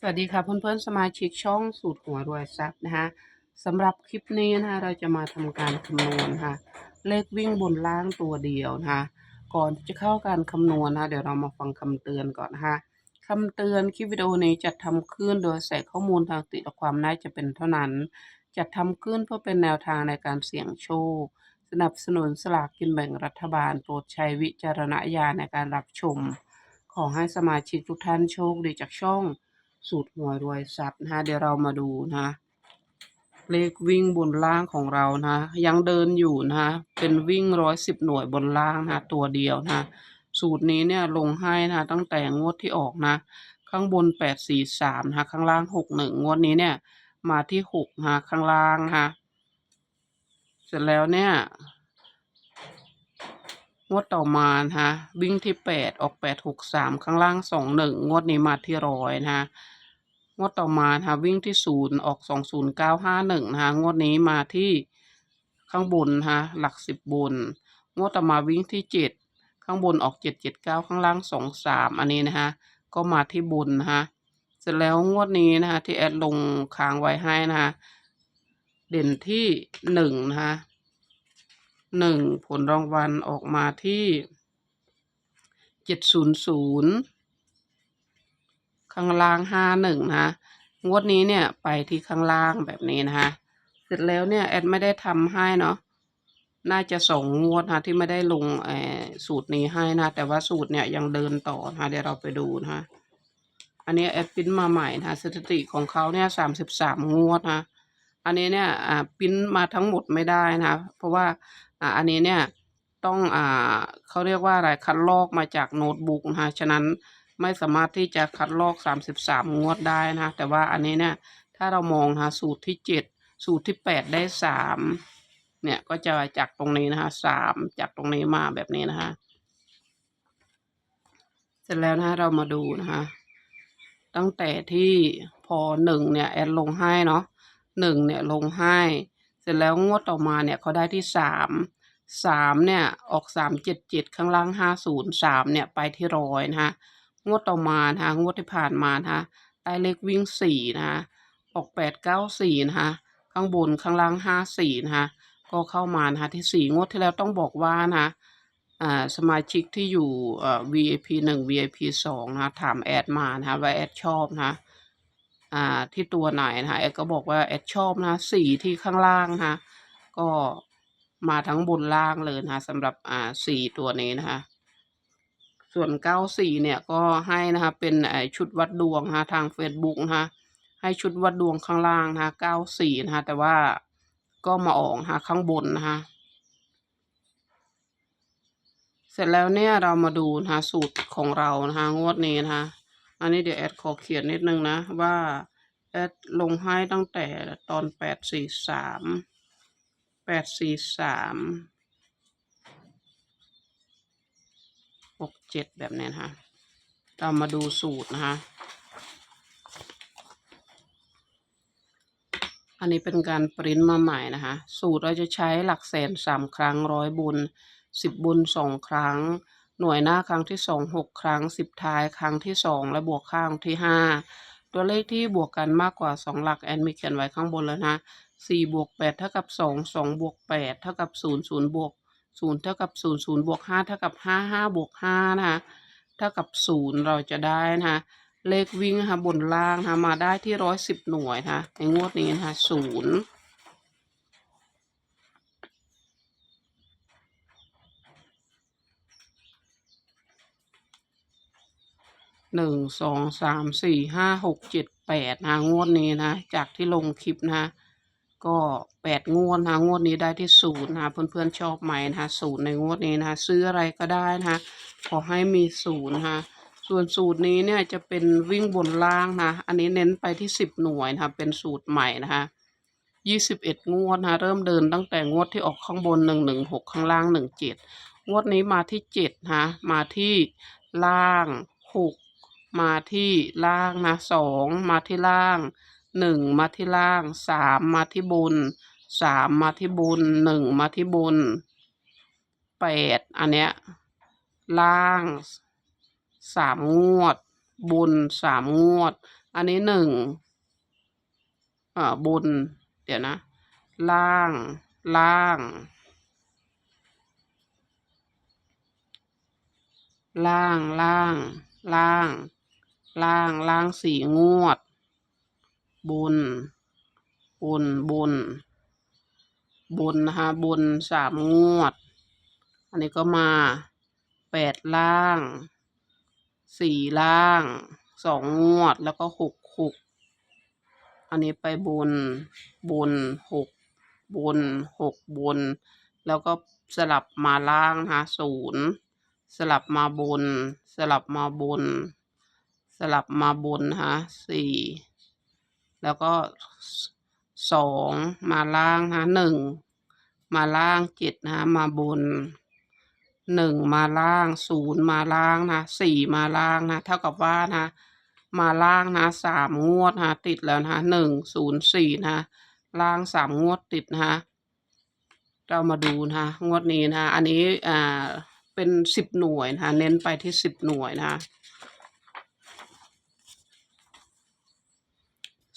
สวัสดีค่ะเพื่อนๆสมาชิกช่องสูตรหัวรวยทรัพย์นะคะสำหรับคลิปนี้นะคะเราจะมาทำการคำนวณค่ะ เลขวิ่งบนล่างตัวเดียวนะคะก่อนที่จะเข้าการคำนวณนะคะเดี๋ยวเรามาฟังคำเตือนก่อนนะคะคำเตือนคลิปวิดีโอนี้จัดทำขึ้นโดยใส่ข้อมูลทางติดและความน่าจะเป็นเท่านั้น จัดทำขึ้นเพื่อเป็นแนวทางในการเสี่ยงโชค สนับสนุนสลากกินแบ่งรัฐบาลโปรดใช้วิจารณญาณในการรับชม ขอให้สมาชิกทุกท่านโชคดีจากช่อง สูตรหวยรวยทรัพย์นะคะเดี๋ยวเรามาดูนะ เลขวิ่งบนล่างของเรานะ ยังเดินอยู่นะเป็นวิ่งร้อยสิบหน่วยบนล่างนะตัวเดียวนะ สูตรนี้เนี่ยลงให้นะตั้งแต่งวดที่ออกนะ ข้างบนแปดสี่สามนะข้างล่างหกหนึ่งงวดนี้เนี่ย มาที่หกนะข้างล่างฮะเสร็จแล้วเนี่ยงวดต่อมานะฮะวิ่งที่แปดออกแปดหกสามข้างล่างสองหนึ่งงวดนี้มาที่ร้อยนะ งวดต่อมานะฮะวิ่งที่ศูนย์ออกสองศูนย์เก้าห้าหนึ่งนะฮะงวดนี้มาที่ข้างบนนะฮะหลักสิบบน งวดต่อมาวิ่งที่เจ็ดข้างบนออกเจ็ดเจ็ดเก้าข้างล่างสองสามอันนี้นะฮะก็มาที่บนนะฮะเสร็จแล้วงวดนี้นะฮะที่แอดลงค้างไว้ให้นะฮะเด่นที่หนึ่งนะฮะหนึ่งผลรางวัลออกมาที่เจ็ดศูนย์ศูนย์ ข้างล่างห้าหนึ่งนะงวดนี้เนี่ยไปที่ข้างล่างแบบนี้นะคะเสร็จแล้วเนี่ยแอดไม่ได้ทำให้เนาะน่าจะสองงวดนะที่ไม่ได้ลงสูตรนี้ให้นะ แต่ว่าสูตรเนี่ยยังเดินต่อนะเดี๋ยวเราไปดูนะคะอันนี้แอดปิ้นมาใหม่นะสถิติของเขาเนี่ยสามสิบสามงวดนะอันนี้เนี่ยอ่าปริ้นมาทั้งหมดไม่ได้นะเพราะว่าอ่าอันนี้เนี่ยต้องอ่าเขาเรียกว่าอะไรคัดลอกมาจากโน้ตบุ๊กนะคะฉะนั้น ไม่สามารถที่จะคัดลอกสามสิบสามงวดได้นะ แต่ว่าอันนี้เนี่ย ถ้าเรามองนะสูตรที่เจ็ดสูตรที่แปดได้สามเนี่ยก็จะจากตรงนี้นะคะสามจากตรงนี้มาแบบนี้นะคะเสร็จแล้วนะคะเรามาดูนะคะตั้งแต่ที่พอหนึ่งเนี่ยแอดลงให้เนาะหนึ่งเนี่ยลงให้ เสร็จแล้วงวดต่อมาเนี่ยเขาได้ที่สามสามเนี่ยออกสามเจ็ดเจ็ดข้างล่างห้าศูนย์สามเนี่ยไปที่ร้อยนะคะ งวดต่อมานะคะงวดที่ผ่านมานะคะได้เลขวิ่งสี่นะคะออกแปดเก้าสี่นะคะข้างบนข้างล่างห้าสี่นะคะก็เข้ามานะคะที่สี่งวดที่แล้วต้องบอกว่านะคะสมาชิกที่อยู่อ่อ VIP หนึ่ง VIP สองนะคะถามแอดมานะคะว่าแอดชอบนะคะอ่าที่ตัวไหนนะคะแอดก็บอกว่าแอดชอบนะสี่ที่ข้างล่างนะคะก็มาทั้งบนล่างเลยนะคะสำหรับอ่าสี่ตัวนี้นะคะ ส่วนเก้าสี่เนี่ยก็ให้นะคะเป็นไอชุดวัดดวงนะคะทาง Facebook นะคะให้ชุดวัดดวงข้างล่างนะคะเก้าสี่นะคะแต่ว่าก็มาออกนะะข้างบนนะคะเสร็จแล้วเนี่ยเรามาดูนะคะสูตรของเรานะคะงวดนี้นะคะอันนี้เดี๋ยวแอดขอเขียนนิดนึงนะว่าแอดลงให้ตั้งแต่ตอนแปดสี่สามแปดสี่สาม หกเจ็ดแบบนี้นะคะเรามาดูสูตรนะคะ อันนี้เป็นการปริ้นมาใหม่นะคะ สูตรเราจะใช้หลักแสนสามครั้งร้อยบุญสิบบุญสองครั้ง หน่วยหน้าครั้งที่สองหกครั้งสิบท้ายครั้งที่สองและบวกข้างที่ห้าตัวเลขที่บวกกันมากกว่าสองหลักแอนมีเขียนไว้ข้างบนแล้วนะสี่บวกแปดเท่ากับสองสองบวกแปดเท่ากับศูนย์ศูนย์บวก ศูนย์เท่ากับศูนย์ศูนย์บวกห้าเท่ากับห้าห้าบวกห้านะคะเท่ากับศูนย์เราจะได้นะคะเลขวิ่งนะคะบนล่างนะคะมาได้ที่ร้อยสิบหน่วยนะคะในงวดนี้นะคะศูนย์หนึ่งสองสามสี่ห้าหกเจ็ดแปดนะงวดนี้นะ จากที่ลงคลิปนะ ก็แปดงวดนะงวดนี้ได้ที่ศูนย์นะเพื่อนๆชอบไหมนะศูนย์ในงวดนี้นะซื้ออะไรก็ได้นะขอให้มีศูนย์นะส่วนสูตรนี้เนี่ยจะเป็นวิ่งบนล่างนะอันนี้เน้นไปที่สิบหน่วยนะคะเป็นสูตรใหม่นะคะยี่สิบเอ็ดงวดนะเริ่มเดินตั้งแต่งวดที่ออกข้างบนหนึ่งหนึ่งหกข้างล่างหนึ่งเจ็ดงวดนี้มาที่เจ็ดนะมาที่ล่างหกมาที่ล่างนะสองมาที่ล่าง หนึ่งมาที่ล่างสามมาที่บนสามมาที่บนหนึ่งมาที่บนแปดอันเนี้ยล่างสามงวด บนสามงวด อันนี้หนึ่งอ่าบน เดี๋ยวนะ ล่าง ล่าง ล่างล่าง ล่าง ล่าง ล่างสี่งวด บน บน บน บนนะคะ บนสามงวด อันนี้ก็มาแปดล่างสี่ล่างสองงวดแล้วก็หกหกอันนี้ไปบน บนหกบนหกบน แล้วก็สลับมาล่างนะคะศูนย์สลับมาบน สลับมาบน สลับมาบนนะคะสี่ แล้วก็สองมาล่างนะหนึ่งมาล่างเจ็ดนะมาบนหนึ่งมาล่างศูนย์มาล่างนะสี่มาล่างนะเท่ากับว่านะมาล่างนะสามงวดนะติดแล้วนะหนึ่งศูนย์สี่นะล่างสามงวดติดนะเรามาดูนะงวดนี้นะอันนี้อ่าเป็นสิบหน่วยนะเน้นไปที่สิบหน่วยนะ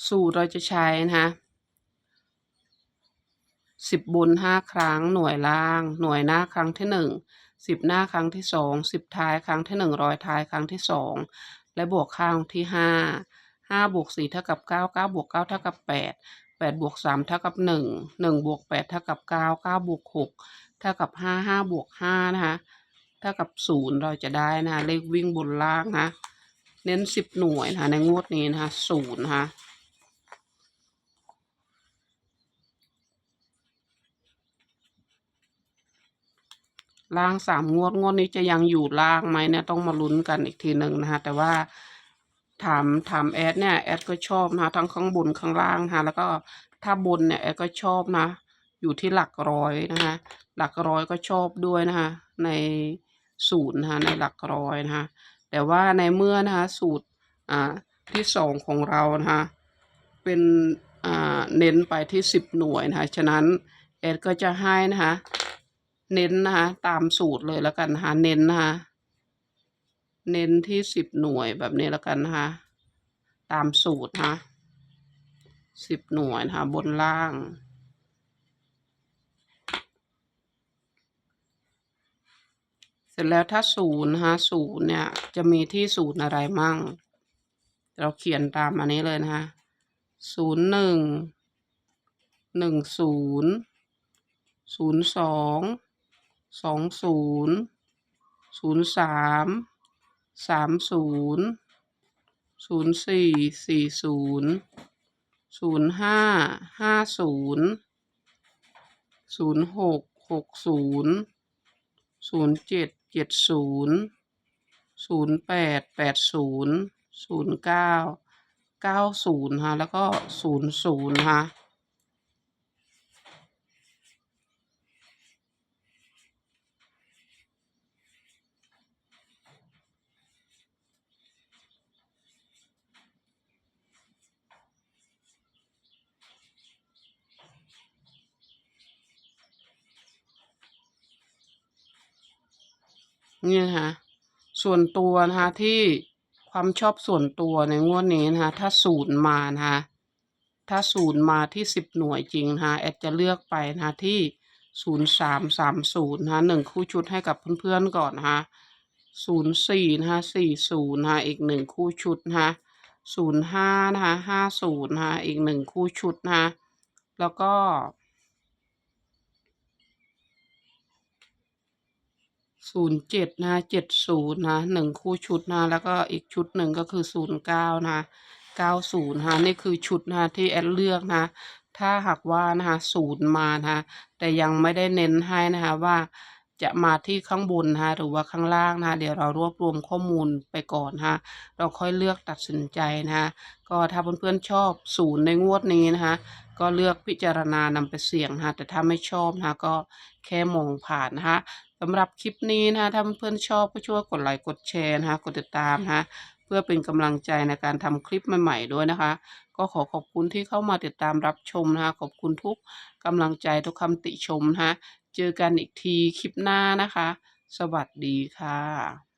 สูตรเราจะใช้นะคะสิบบนห้าครั้งหน่วยล่าง หน่วยหน้าครั้งที่หนึ่งสิบหน้าครั้งที่สองสิบท้ายครั้งที่หนึ่งร้อยท้ายครั้งที่สองและบวกข้างที่ห้าห้าบวกสี่เท่ากับเก้าเก้าบวกเก้าเท่ากับแปดแปดบวกสามเท่ากับหนึ่งหนึ่งบวกแปดเท่ากับเก้าเก้าบวกหกเท่ากับห้าห้าบวกห้านะคะเท่ากับศูนย์เราจะได้นะคะเลขวิ่งบนล่างนะเน้นสิบหน่วยนะคะในงวดนี้นะคะศูนย์นะคะ ล่างสามงวดงวดนี้จะยังอยู่ล่างไหมเนี่ยต้องมาลุ้นกันอีกทีหนึ่งนะคะแต่ว่าถามถามแอดเนี่ยแอดก็ชอบนะทั้งข้างบนข้างล่างนะคะแล้วก็ถ้าบนเนี่ยแอดก็ชอบนะ อยู่ที่หลักร้อยนะคะหลักร้อยก็ชอบด้วยนะคะในสูตรนะคะในหลักร้อยนะคะแต่ว่าในเมื่อนะคะสูตรอ่าที่สองของเรานะคะเป็นอ่าเน้นไปที่สิบหน่วยนะคะฉะนั้นแอดก็จะให้นะคะ เน้นนะคะตามสูตรเลยแล้วกันนะคะเน้นนะคะเน้นที่สิบหน่วยแบบนี้แล้วกันนะคะตามสูตรนะคะสิบหน่วยนะคะบนล่าง เสร็จแล้วถ้าศูนย์นะคะศูนย์เนี่ยจะมีที่ศูนย์อะไรมั่ง เราเขียนตามอันนี้เลยนะคะศูนย์หนึ่งหนึ่งศูนย์ศูนย์สอง สองศูนย์ศูนย์สามสามศูนย์ศูนย์สี่สี่ศูนย์ศูนย์ห้าห้าศูนย์ศูนย์หกหกศูนย์ศูนย์เจ็ดเจ็ดศูนย์ศูนย์แปดแปดศูนย์ศูนย์เก้าเก้าศูนย์ฮะแล้วก็ศูนย์ศูนย์ฮะ นี่นะคะส่วนตัวนะคะที่ความชอบส่วนตัวในงวดนี้นะคะถ้าศูนย์มานะคะถ้าศูนย์มาที่สิบหน่วยจริงนะคะแอดจะเลือกไปนะคะที่ศูนย์สามสามศูนย์นะคะหนึ่งคู่ชุดให้กับเพื่อนๆก่อนนะคะศูนย์สี่นะคะสี่ศูนย์นะคะอีกหนึ่งคู่ชุดนะคะศูนย์ห้านะคะห้าศูนย์นะคะอีกหนึ่งคู่ชุดนะคะแล้วก็ ศูนย์เจ็ดนะเจ็ดศูนย์นะหนึ่งคู่ชุดนะแล้วก็อีกชุดหนึ่งก็คือศูนย์เก้านะเก้าศูนย์นะนี่คือชุดนะที่แอดเลือกนะ ถ้าหากว่านะคะศูนย์มานะแต่ยังไม่ได้เน้นให้นะคะว่าจะมาที่ข้างบนนะหรือว่าข้างล่างนะเดี๋ยวเรารวบรวมข้อมูลไปก่อนนะเราค่อยเลือกตัดสินใจนะคะก็ถ้าเพื่อนๆชอบศูนย์ในงวดนี้นะคะก็เลือกพิจารณานำไปเสี่ยงนะแต่ถ้าไม่ชอบนะคะก็แค่มองผ่านนะคะ สำหรับคลิปนี้นะคะถ้าเพื่อนๆชอบก็ช่วยกดไลค์กดแชร์นะคะกดติดตามนะคะเพื่อเป็นกำลังใจในการทำคลิปใหม่ ๆ ด้วยนะคะ ก็ขอขอบคุณที่เข้ามาติดตามรับชมนะคะขอบคุณทุกกำลังใจทุกคำติชมนะคะเจอกันอีกทีคลิปหน้านะคะ สวัสดีค่ะ